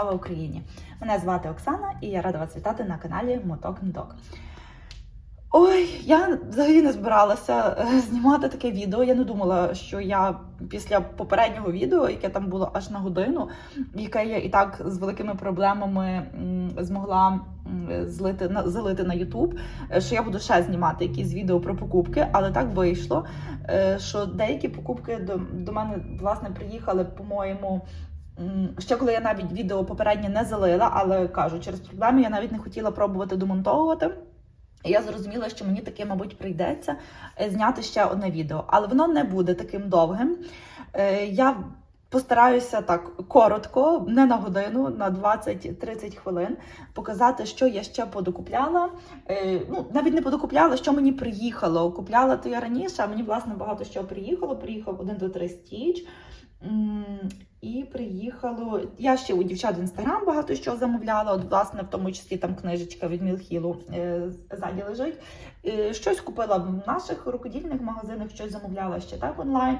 Слава Україні! Мене звати Оксана і я рада вас вітати на каналі Моток Мдок. Ой, я взагалі не збиралася е, знімати таке відео. Я не думала, що я після попереднього відео, яке там було аж на годину, яке я і так з великими проблемами змогла злити на залити на YouTube, е, що я буду ще знімати якісь відео про покупки, але так вийшло, е, що деякі покупки до, до мене власне приїхали, по-моєму. м, Ще коли я навіть відео попереднє не залила, але кажу, через проблеми я навіть не хотіла пробувати домонтовувати. Я зрозуміла, що мені таке, мабуть, прийдеться е, зняти ще одне відео, але воно не буде таким довгим. Е, Я постараюся так коротко, не на годину, на 20-30 хвилин, показати, що я ще подокупляла. Е, Ну, навіть не подокупляла, що мені приїхало. Купляла то я раніше, а мені власне багато що приїхало. Приїхав один, два, три стіч. І приїхало. Я ще у дівчат в інстаграм багато що замовляла. От, власне, в тому числі там книжечка від Мілхілу е, ззаді лежить. Е, Щось купила в наших рукодільних магазинах, щось замовляла ще так онлайн.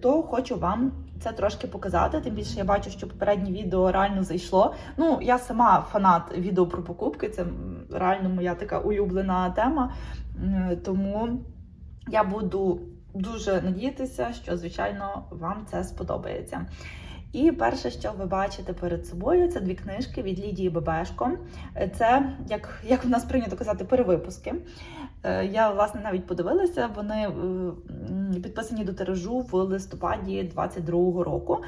То хочу вам це трошки показати. Тим більше я бачу, що попереднє відео реально зайшло. Ну, я сама фанат відео про покупки. Це реально моя така улюблена тема. Тому я буду дуже надіятися, що звичайно вам це сподобається. І перше, що ви бачите перед собою, це дві книжки від Лідії Бебешко. Це, як, як в нас прийнято казати, перевипуски. Е, Я власне навіть подивилася. Вони е, підписані до тиражу в листопаді 22-го року.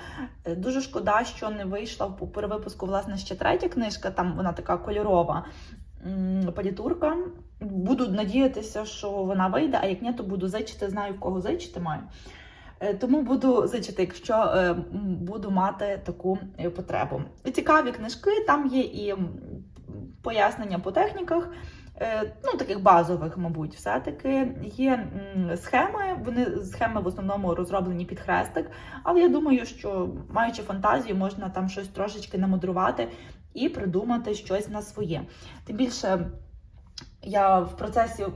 Е, Дуже шкода, що не вийшла в перевипуску власне ще третя книжка. Там вона така кольорова палітурка. Буду надіятися, що вона вийде, а як ні, то буду зичити, знаю, в кого зичити маю. Е, Тому буду зичити, якщо е, буду мати таку е, потребу. Цікаві книжки, там є і пояснення по техніках, ну таких базових, мабуть, все-таки. Є схеми, вони схеми в основному розроблені під хрестик, але я думаю, що маючи фантазію, можна там щось трошечки намудрувати і придумати щось на своє. Тим більше. Я в процесі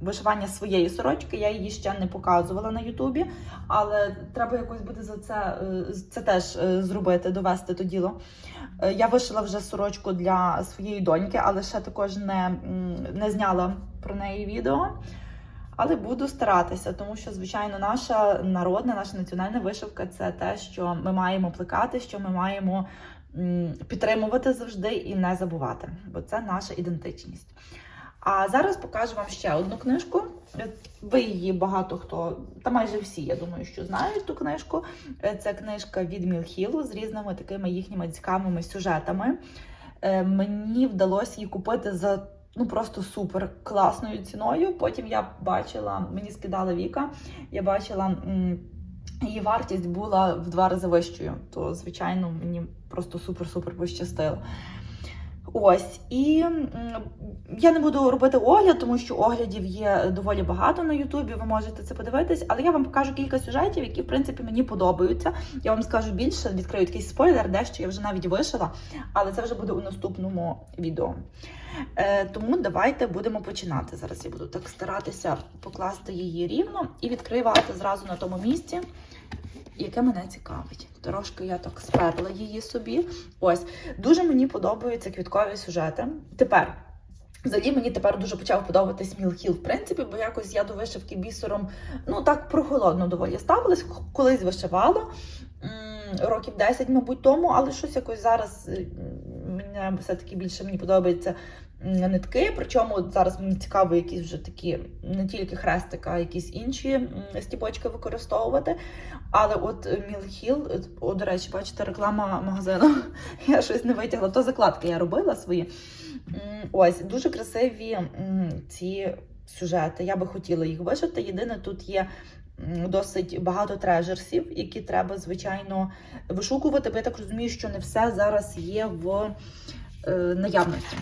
вишивання своєї сорочки, я її ще не показувала на Ютубі, але треба якось буде за це, е, це теж е, зробити, довести то діло. Е, Я вишила вже сорочку для своєї доньки, але ще також не, не зняла про неї відео. Але буду старатися, тому що, звичайно, наша народна, наша національна вишивка це те, що ми маємо плекати, що ми маємо підтримувати завжди і не забувати, бо це наша ідентичність. А зараз покажу вам ще одну книжку. Ви її багато хто, та майже всі, я думаю, що знають ту книжку. Це книжка від Мілхілу з різними такими їхніми цікавими сюжетами. Е, Мені вдалося її купити за ну просто супер класною ціною. Потім я бачила, мені скидала Віка, я бачила. Її вартість була в два рази вищою, то звичайно мені просто супер-супер пощастило. Ось і я не буду робити огляд, тому що оглядів є доволі багато на Ютубі. Ви можете це подивитись, але я вам покажу кілька сюжетів, які в принципі мені подобаються. Я вам скажу більше, відкрию такий спойлер, дещо я вже навіть вишила, але це вже буде у наступному відео. Е, тому давайте будемо починати. Зараз я буду так старатися покласти її рівно і відкривати зразу на тому місці яке мене цікавить. Трошки я так сперла її собі. Ось дуже мені подобаються квіткові сюжети. Тепер. Взагалі мені тепер дуже почав подобатись Мілхіл, в принципі, бо якось я до вишивки бісером ну так прохолодно доволі ставилась. Колись вишивала років 10, мабуть, тому, але щось якось зараз е, мене все-таки більше мені подобається нитки. Причому зараз мені цікаво якісь вже такі не тільки хрестика, а якісь інші стіпочки використовувати. Але от Мілхіл, о, до речі, бачите, реклама магазину. Я щось не витягла. То закладки я робила свої. Ось дуже красиві ці сюжети. Я би хотіла їх вишити. Єдине, тут є досить багато трежерсів, які треба, звичайно, вишукувати. Бо я так розумію, що не все зараз є в е, наявності.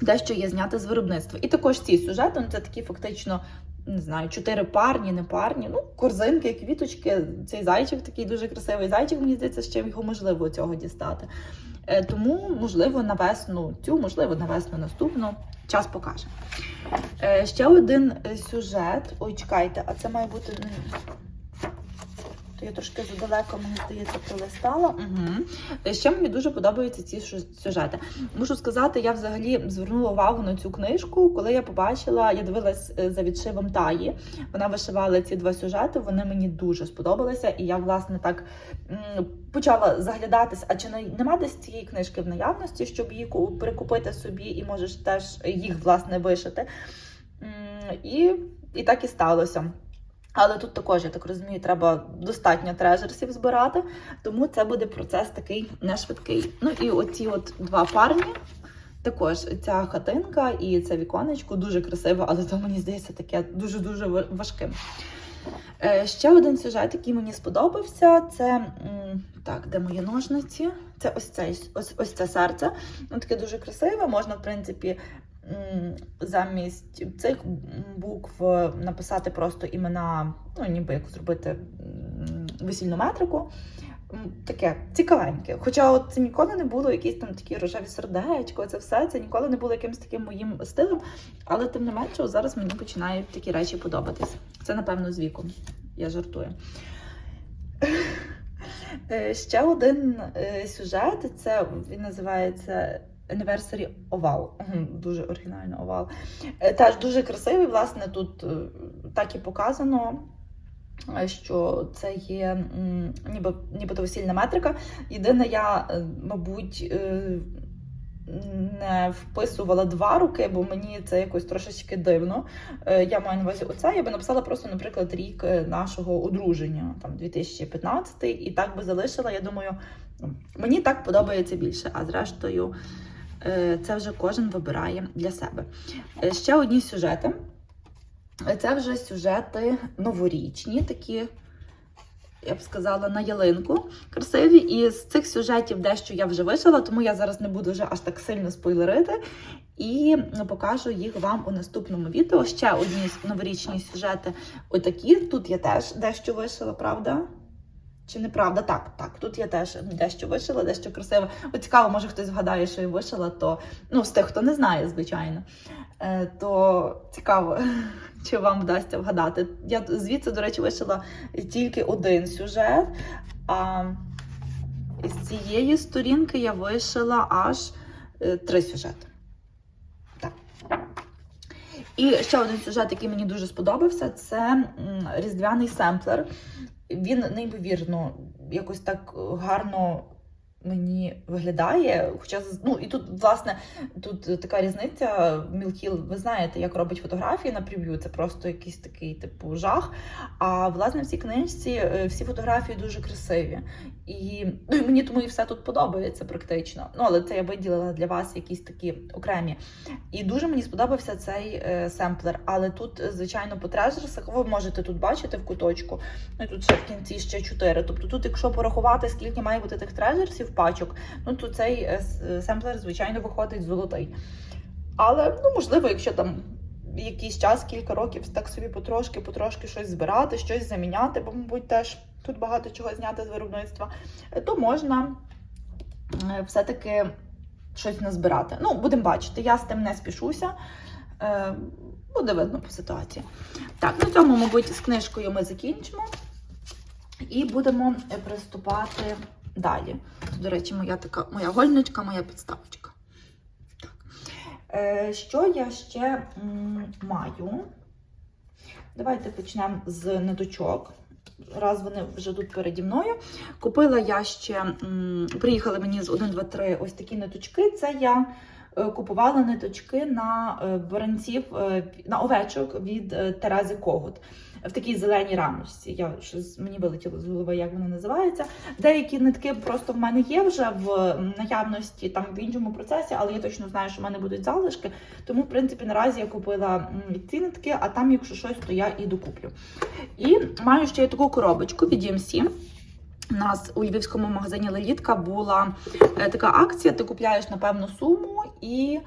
Дещо є знято з виробництва. І також ці сюжети, ну, це такі фактично. Не знаю, чотири парні, не парні, ну, корзинки, квіточки. Цей зайчик такий дуже красивий зайчик, мені здається, ще його можливо цього дістати. Е, Тому, можливо, на весну цю, можливо, на весну наступну. Час покаже. Е, Ще один е, сюжет. Ой, чекайте, а це має бути. Я трошки задалеко, мені здається, пролистала. Угу. Ще мені дуже подобаються ці сюжети. Мушу сказати, я взагалі звернула увагу на цю книжку, коли я побачила, я дивилась е, за відшивом Таї. Вона вишивала ці два сюжети. Вони мені дуже сподобалися, і я власне так почала заглядатись. А чи нема десь цієї книжки в наявності, щоб її прикупити собі, і можеш теж їх власне вишити. І, і так і сталося. Але тут також, я так розумію, треба достатньо трежерсів збирати, тому це буде процес такий не швидкий. Ну і оці от два парні. Також ця хатинка і це віконечко дуже красиво, але то мені здається таке дуже-дуже ва- важким. Е, Ще один сюжет, який мені сподобався, це так, де мої ножниці? Це ось це, ось, ось це серце. Воно таке дуже красиве. Можна, в принципі, замість цих букв написати просто імена, ну ніби як зробити весільну метрику. Таке цікавеньке. Хоча от це ніколи не було якісь там такі рожеві сердечко, це все це ніколи не було якимось таким моїм стилем. Але тим не менше, зараз мені починають такі речі подобатись. Це напевно з віком. Я жартую. Е, Ще один е, сюжет це він називається Anniversary Oval. Мгм, Дуже оригінально овал. Е, Теж дуже красивий. Власне, тут е, так і показано. е, Що це є ніби, нібито весільна метрика. Єдине, я, мабуть, не вписувала два роки, бо мені це якось трошечки дивно. Я маю на увазі оце. Я би написала просто, наприклад, рік нашого одруження, там 2015, і так би залишила. Я думаю, мені так подобається більше. А зрештою, це вже кожен вибирає для себе. Е, Ще одні сюжети. Е, Це вже сюжети новорічні, такі, я б сказала, на ялинку красиві. І з цих сюжетів дещо я вже вишила, тому я зараз не буду вже аж так сильно спойлерити. І покажу їх вам у наступному відео. Ще одні новорічні сюжети. Отакі. Тут я теж дещо вишила, правда? Чи неправда? Так, так. Тут я теж дещо вишила, дещо красиво. От цікаво, може хтось вгадає, що я вишила, то ну, з тих, хто не знає, звичайно. Е, то цікаво, чи вам вдасться вгадати. Я звідси, до речі, вишила тільки один сюжет. А з цієї сторінки я вишила аж е, три сюжети. Так. І ще один сюжет, який мені дуже сподобався, це різдвяний семплер. Він неймовірно якось так гарно мені виглядає. Хоча ну і тут, власне, тут така різниця. Мілкіл, ви знаєте, як робить фотографії на прев'ю. Це просто якийсь такий типу жах. А власне в цій книжці е, всі фотографії дуже красиві. І, ну, і мені тому і все тут подобається практично. Ну, але це я виділила для вас якісь такі окремі. І дуже мені сподобався цей е, семплер. Але тут, звичайно, по трежерсах ви можете тут бачити в куточку. Ну і тут ще в кінці ще чотири. Тобто тут, якщо порахувати, скільки має бути тих трежерсів, пачок, ну то цей е, е, семплер, звичайно, виходить золотий. Але, ну, можливо, якщо там якийсь час, кілька років, так собі потрошки, потрошки щось збирати, щось заміняти, бо, мабуть, теж тут багато чого зняти з виробництва, е, то можна все-таки щось назбирати. Ну, будемо бачити, я з тим не спішуся. Буде видно по ситуації. Так, на цьому, мабуть, з книжкою ми закінчимо. І будемо приступати далі. Тут, до речі, моя така моя гольничка, моя підставочка. Так. Е, що я ще маю? Давайте почнемо з ниточок. Раз вони вже тут переді мною. Купила я ще, приїхали мені з 1, 2, 3 ось такі ниточки. Це я е, купувала ниточки на е, баранців, е, на овечок від е, Терези Когут. В такій зеленій рамочці. Я щось мені вилетіло з голови, як воно називається. Деякі нитки просто в мене є вже в наявності там в іншому процесі, але я точно знаю, що в мене будуть залишки. Тому, в принципі, наразі я купила ці нитки, а там, якщо щось, то я і докуплю. І маю ще таку коробочку від DMC. У нас у львівському магазині Лелітка була е, така акція: ти купляєш на певну суму і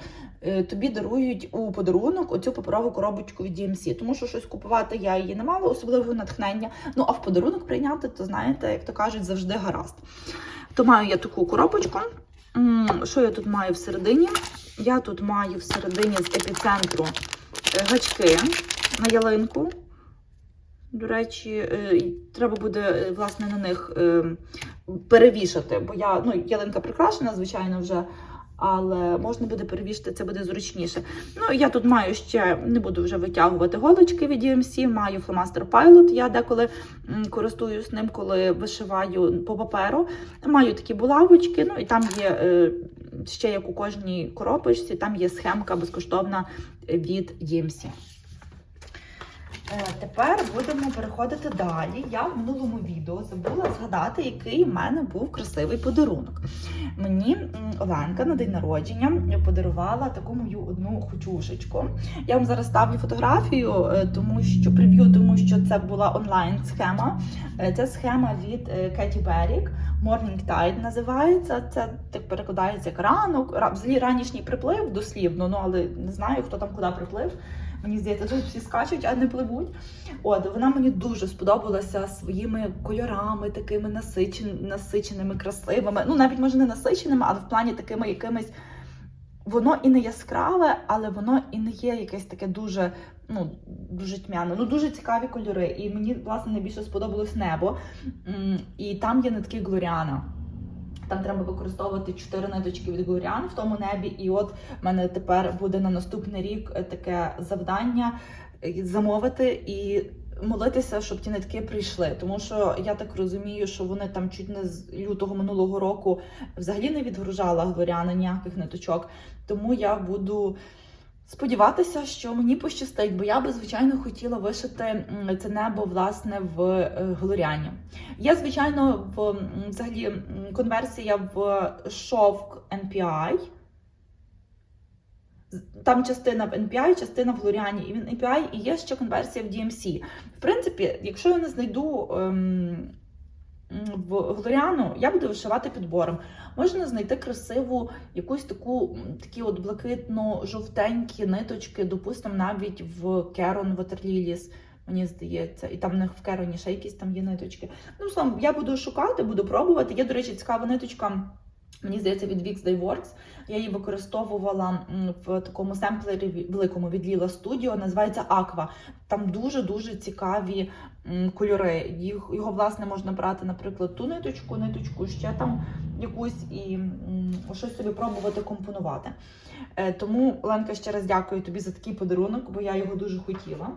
тобі дарують у подарунок оцю паперову коробочку від DMC. Тому що щось купувати я її не мала, особливого натхнення. Ну а в подарунок прийняти, то знаєте, як то кажуть, завжди гаразд. То маю я таку коробочку. Що я тут маю всередині? Я тут маю всередині з епіцентру е, гачки на ялинку. До речі, е, треба буде е, власне на них е, перевішати, бо я ну, ялинка прикрашена, звичайно, вже. Але можна буде перевішити, це буде зручніше. Ну, я тут маю ще, не буду вже витягувати голочки від UMC, маю фломастер Pilot. Я деколи користуюсь ним, коли вишиваю по паперу. Маю такі булавочки, ну і там є е, ще як у кожній коробочці, там є схемка безкоштовна від DMC. Е, Тепер будемо переходити далі. Я в минулому відео забула згадати, який в мене був красивий подарунок. Мені Оленка на день народження подарувала таку мою одну хочушечку. Я вам зараз ставлю фотографію, е, тому що прев'ю, тому що це була онлайн схема. Е, Це схема від Кеті Берік. Morning Tide називається. Це так перекладається як ранок. Взагалі ранішній приплив дослівно, ну але не знаю, хто там куди приплив. Мені здається, тут всі скачуть, а не пливуть. От вона мені дуже сподобалася своїми кольорами, такими насичен, насиченими, красивими. Ну навіть може не насиченими, але в плані такими якимись. Воно і не яскраве, але воно і не є якесь таке дуже, ну дуже тьмяне. Ну дуже цікаві кольори. І мені власне найбільше сподобалось небо. І там є нитки Глоріана. Там треба використовувати чотири ниточки від Глоріан в тому небі. І от в мене тепер буде на наступний рік е, таке завдання е, замовити і молитися, щоб ті нитки прийшли. Тому що я так розумію, що вони там чуть не з лютого минулого року взагалі не відгружала глоряна ніяких ниточок. Тому я буду. Сподіватися, що мені пощастить, бо я би звичайно хотіла вишити це небо власне в е, Глоріані. Є, звичайно, в взагалі конверсія в шовк NPI. Там частина в NPI, частина в Глоріані. І в NPI і є ще конверсія в DMC. В принципі, якщо я не знайду ем, в Глоріану, я буду вишивати підбором. Можна знайти красиву якусь таку такі от блакитно-жовтенькі ниточки, допустимо, навіть в Керон Ватерліліс. Мені здається, і там в них в Кероні ще якісь там є ниточки. Ну, словом, я буду шукати, буду пробувати. Є, до речі, цікава ниточка. Мені здається, від Wix Day Works. Я її використовувала в такому семплері великому від Lila Studio, називається Aqua. Там дуже-дуже цікаві кольори. Їх, його, власне, можна брати, наприклад, ту ниточку, ниточку, ще там якусь і щось собі пробувати компонувати. Е, Тому, Оленка, ще раз дякую тобі за такий подарунок, бо я його дуже хотіла.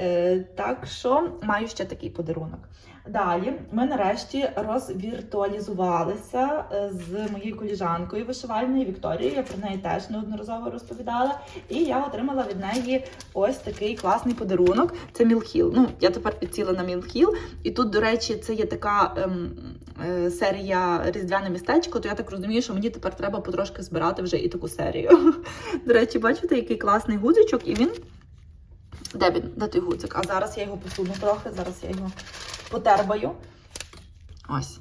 Е, Так що маю ще такий подарунок. Далі ми нарешті розвіртуалізувалися е, з моєю коліжанкою вишивальною Вікторією. Я про неї теж неодноразово розповідала. І я отримала від неї ось такий класний подарунок. Це Мілхіл. Ну, я тепер підсіла на Мілхіл. І тут, до речі, це є така ем, е, серія Різдвяне містечко. То я так розумію, що мені тепер треба потрошки збирати вже і таку серію. До речі, бачите, який класний гудзичок, і він. Де він? Де той гудзик? А зараз я його посуну трохи, зараз я його потербаю. Ось.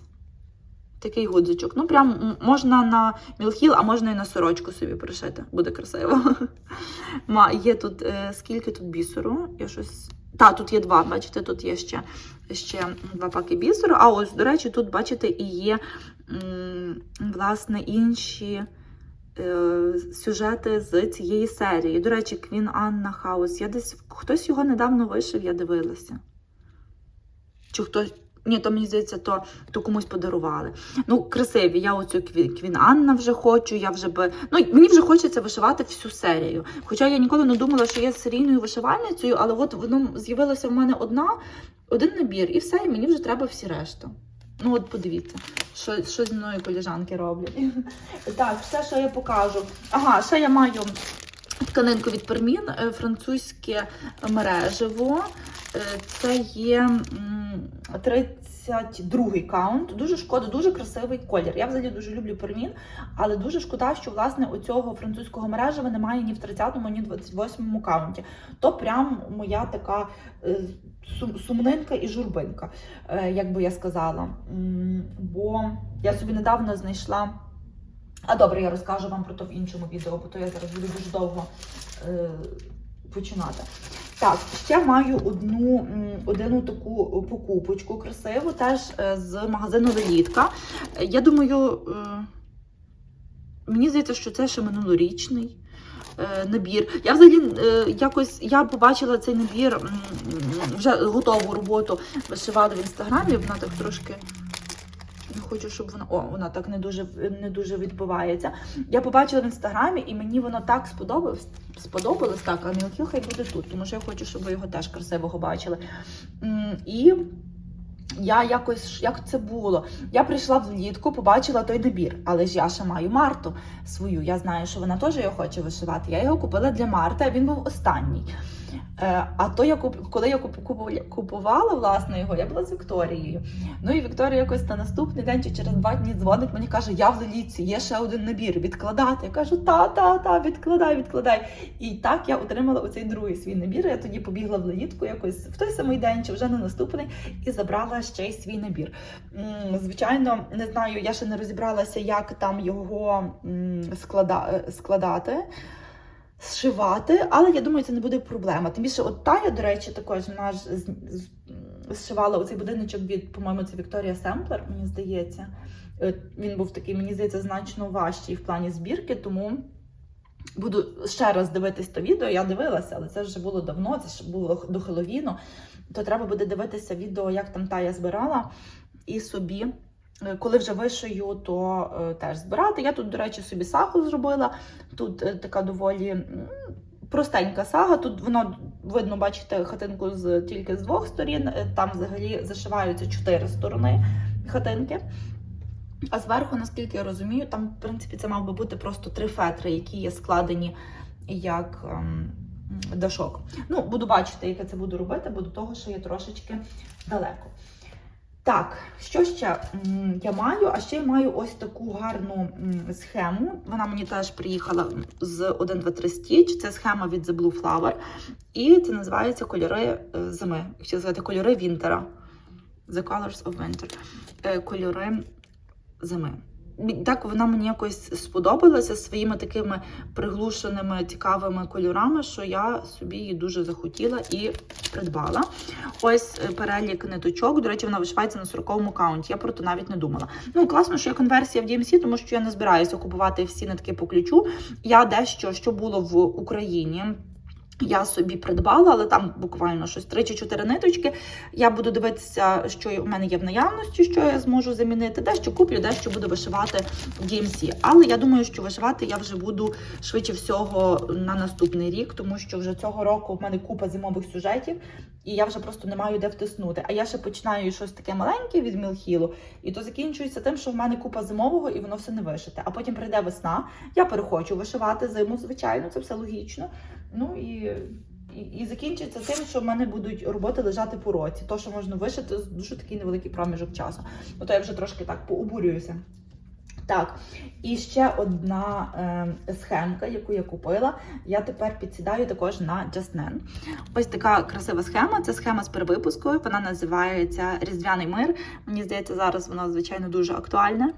Такий гудзичок. Ну, прям можна на мілхіл, а можна і на сорочку собі пришити. Буде красиво. Ма, є тут е, скільки тут бісеру? Я щось. Та, тут є два, бачите, тут є ще, ще два паки бісеру. А ось, до речі, тут, бачите, і є м, власне інші сюжети з цієї серії. До речі, Квін Анна Хаус. Я десь хтось його недавно вишив, я дивилася. Чи хтось. Ні, то мені здається, то, то комусь подарували. Ну, красиві. Я оцю Квін Анна вже хочу. Я вже би. Ну, мені вже хочеться вишивати всю серію. Хоча я ніколи не думала, що я серійною вишивальницею, але от воно з'явилося в мене одна, один набір, і все, і мені вже треба всі решта. Ну, от подивіться, що, що зі мною коліжанки роблять. Так, все, що я покажу. Ага, ще я маю тканинку від Пермін, е, французьке мережево. Е, Це є м, 32-й каунт. Дуже шкода, дуже красивий колір. Я взагалі дуже люблю Пермін, але дуже шкода, що власне оцього французького мережева немає ні в 30-му, ні в 28-му каунті. То прям моя така е, сумнинка і журбинка, е, як би я сказала. Бо я собі недавно знайшла. А добре, я розкажу вам про то в іншому відео, бо то я зараз буду дуже довго е, починати. Так, ще маю одну, одну таку покупочку красиву, теж е, з магазину Лелітка. Е, Я думаю, е, мені здається, що це ще минулорічний. е, набір. Я взагалі якось я побачила цей набір вже готову роботу вишивали в інстаграмі. Вона так трошки. Не хочу, щоб вона. О, вона так не дуже не дуже відбувається. Я побачила в інстаграмі, і мені воно так сподобалось. Сподобалось так, а Мілкіл хай буде тут, тому що я хочу, щоб ви його теж красивого бачили. І я якось як це було? Я прийшла влітку, побачила той набір, але ж я ще маю Марту свою. Я знаю, що вона теж його хоче вишивати. Я його купила для Марти, а він був останній. Е, а то я куп... коли я куп... купувала власне його, я була з Вікторією. Ну і Вікторія якось на наступний день чи через два дні дзвонить мені каже: Я в Леліці, є ще один набір, відкладати. Я кажу, та, та, та, відкладай, відкладай. І так я отримала оцей другий свій набір. Я тоді побігла в Лелітку якось в той самий день, чи вже на наступний, і забрала ще й свій набір. Звичайно, не знаю, я ще не розібралася, як там його склада... складати. Зшивати, але я думаю, це не буде проблема. Тим більше, от Тая, до речі, також вона ж зшивала оцей будиночок від, по-моєму, це Вікторія Семплер, мені здається. Е, Він був такий, мені здається, значно важчий в плані збірки, тому буду ще раз дивитись то відео. Я дивилася, але це вже було давно, це ж було до Хеловіну. То треба буде дивитися відео, як там Тая збирала і собі. Е, Коли вже вишию, то е, теж збирати. Я тут, до речі, собі сагу зробила. Тут е, така доволі простенька сага. Тут воно видно, бачите, хатинку з тільки з двох сторін. Е, Там взагалі зашиваються чотири сторони хатинки. А зверху, наскільки я розумію, там, в принципі, це мав би бути просто три фетри, які є складені як ем, дашок. Ну, буду бачити, як я це буду робити, бо до того, що є трошечки далеко. Так, що ще я маю? А ще я маю ось таку гарну схему. Вона мені теж приїхала з 1, 2, 3 Stitch. Це схема від The Blue Flower. І це називається кольори е, зими. Якщо сказати кольори Вінтера. The Colors of Winter. Е, Кольори зими. Так вона мені якось сподобалася своїми такими приглушеними цікавими кольорами, що я собі її дуже захотіла і придбала. Ось е, перелік ниточок. До речі, вона вишивається на 40-му каунті. Я про то навіть не думала. Ну, класно, що є конверсія в DMC, тому що я не збираюся купувати всі нитки по ключу. Я дещо, що було в Україні. Я собі придбала, але там буквально щось 3 чи 4 ниточки. Я буду дивитися, що у мене є в наявності, що я зможу замінити. Дещо куплю, дещо буду вишивати в DMC. Але я думаю, що вишивати я вже буду швидше всього на наступний рік, тому що вже цього року в мене купа зимових сюжетів, і я вже просто не маю де втиснути. А я ще починаю щось таке маленьке від Мілхілу, і то закінчується тим, що в мене купа зимового і воно все не вишите. А потім прийде весна. Я перехочу вишивати зиму, звичайно, це все логічно. Ну і, і, і закінчиться тим, що в мене будуть роботи лежати по році. То, що можна вишити, дуже такий невеликий проміжок часу. Ну то я вже трошки так пообурююся. Так, і ще одна е, схемка, яку я купила. Я тепер підсідаю також на Justnen. Ось така красива схема. Це схема з перевипускою. Вона називається Різдвяний мир. Мені здається, зараз вона звичайно дуже актуальна.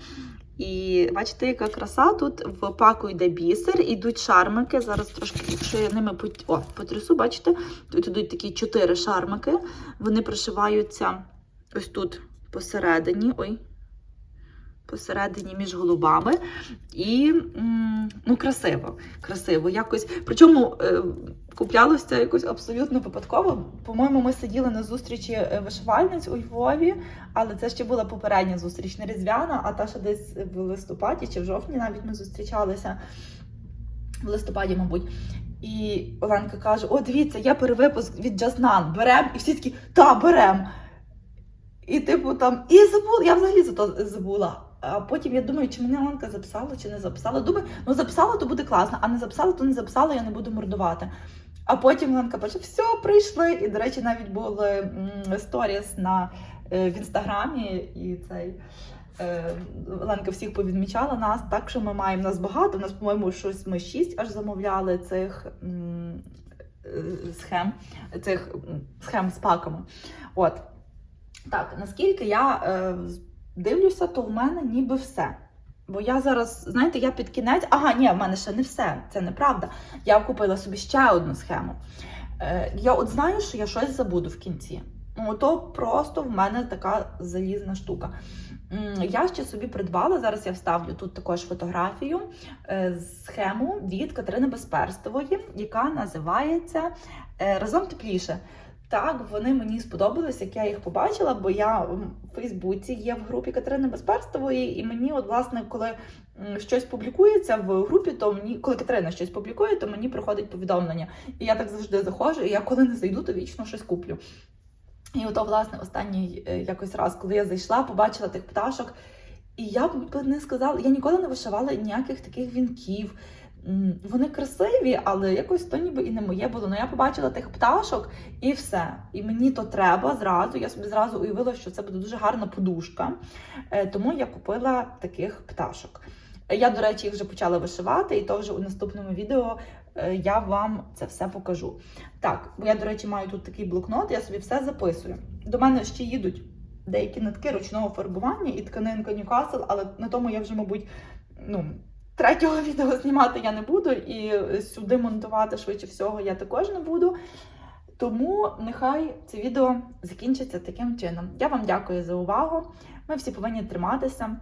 І бачите, яка краса. Тут в паку йде бісер, ідуть шармики. Зараз трошки, якщо я ними пот- О, потрясу, бачите, тут ідуть такі чотири шармики. Вони пришиваються ось тут посередині. Ой. Посередині між голубами. І ну, красиво. Красиво. Якось. Причому е, куплялося якось абсолютно випадково. По-моєму, ми сиділи на зустрічі е, вишивальниць у Львові, але це ще була попередня зустріч, не різдвяна, а та ще десь в листопаді чи в жовтні навіть ми зустрічалися в листопаді, мабуть. І Оленка каже: О, дивіться, є перевипуск від Джазнан, берем, і всі такі, та, берем. І типу там, і забула, я взагалі за то забула. А потім я думаю, чи мене Оленка записала, чи не записала. Думаю, ну записала, то буде класно, а не записала, то не записала, я не буду мордувати. А потім Оленка пише, все, прийшли. І, до речі, навіть були сторіс на, е, в інстаграмі, і цей е, Оленка всіх повідмічала нас. Так що ми маємо нас багато. У нас, по-моєму, щось ми шість аж замовляли цих е, схем, цих схем з паками. От. Так, наскільки я дивлюся, то в мене ніби все. Бо я зараз, знаєте, я під кінець. Ага, ні, в мене ще не все, це неправда. Я купила собі ще одну схему. Е, я от знаю, що я щось забуду в кінці. Ну, то просто в мене така залізна штука. Я ще собі придбала, зараз я вставлю тут також фотографію, е, схему від Катерини Безперстової, яка називається е, Разом тепліше. Так, вони мені сподобались, як я їх побачила, бо я в Фейсбуці є в групі Катерини Безперстової, і мені, от, власне, коли щось публікується в групі, то мені, коли Катерина щось публікує, то мені приходить повідомлення. І я так завжди заходжу, і я коли не зайду, то вічно щось куплю. І ото, власне, останній е, якось раз, коли я зайшла, побачила тих пташок. І я б не сказала, я ніколи не вишивала ніяких таких вінків. Вони красиві, але якось то ніби і не моє було. Ну я побачила тих пташок і все. І мені то треба зразу. Я собі зразу уявила, що це буде дуже гарна подушка. Е, Тому я купила таких пташок. Я, до речі, їх вже почала вишивати, і то вже у наступному відео е, я вам це все покажу. Так, бо я, до речі, маю тут такий блокнот, я собі все записую. До мене ще їдуть деякі нитки ручного фарбування і тканинка Ньюкасл, але на тому я вже, мабуть, ну, третього відео знімати я не буду, і сюди монтувати швидше всього я також не буду. Тому нехай це відео закінчиться таким чином. Я вам дякую за увагу. Ми всі повинні триматися.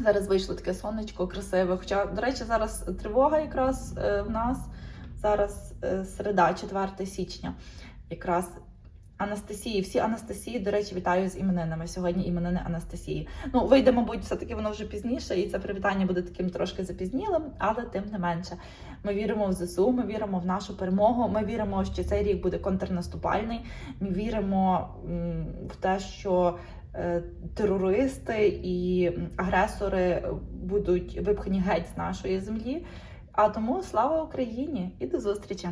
Зараз вийшло таке сонечко красиве. Хоча, до речі, зараз тривога якраз е, в нас. Зараз е, середа, 4 січня. Якраз Анастасії, всі Анастасії, до речі, вітаю з іменинами. Сьогодні іменини Анастасії. Ну, вийде, мабуть, все-таки воно вже пізніше, і це привітання буде таким трошки запізнілим, але тим не менше. Ми віримо в ЗСУ, ми віримо в нашу перемогу. Ми віримо, що цей рік буде контрнаступальний. Ми віримо в те, що е, терористи і агресори будуть випхані геть з нашої землі. А тому слава Україні і до зустрічі!